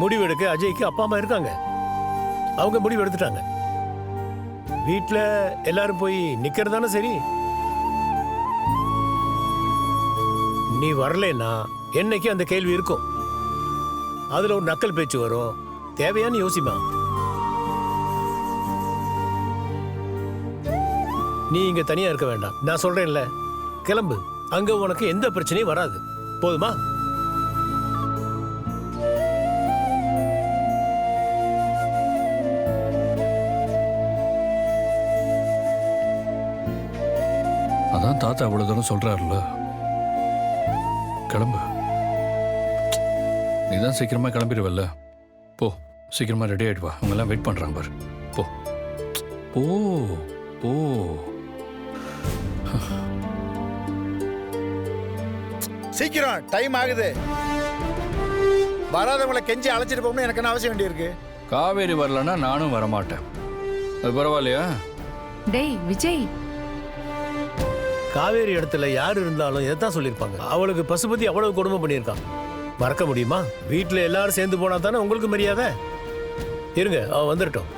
முடிவு எடுக்க அஜய்க்கு அப்பா அம்மா இருக்காங்க. அவங்க முடிவு எடுத்துட்டாங்க. வீட்டில் எல்லாரும் போய் நிக்கிறதானே சரி? நீ வரலைன்னா என்னைக்கு அந்த கேள்வி இருக்கும்? அதுல ஒரு நக்கல் பேச்சு வரும். தேவையான்னு யோசிமா. நீ இங்க தனியா இருக்க வேண்டாம். நான் சொல்றேன்ல. கிளம்பு. அங்க உனக்கு எந்த பிரச்சனையும் வராது. போதுமா? அதான் தாத்தா அவ்வளவு தூரம் சொல்றாருல்ல. கிளம்பு. நீ தான் சீக்கிரமா கிளம்பிடுவல்ல. போ சீக்கிரமா ரெடி ஆயிட்டு வா. அவங்க எல்லாம் வெயிட் பண்றாங்க பாரு. போ. போ போ. சீக்கிரம் டைம் ஆகுது. வராதவங்களை கெஞ்சி அழைச்சிட்டு போகணும்னு எனக்கு என்ன அவசியம் வேண்டியிருக்கு? காவேரி வரலன்னா நானும் வரமாட்டேன். அது பரவாயில்லையா? டேய் விஜய். காவேரி இடத்துல யார் இருந்தாலும் இதைத்தான் சொல்லியிருப்பாங்க. அவளுக்கு பசுபதி அவ்வளவு கொடுமை பண்ணியிருக்கான். மறக்க முடியுமா? வீட்டில் எல்லாரும் சேர்ந்து போனா தானே உங்களுக்கு மரியாதை? இருங்க அவ வந்துடட்டும்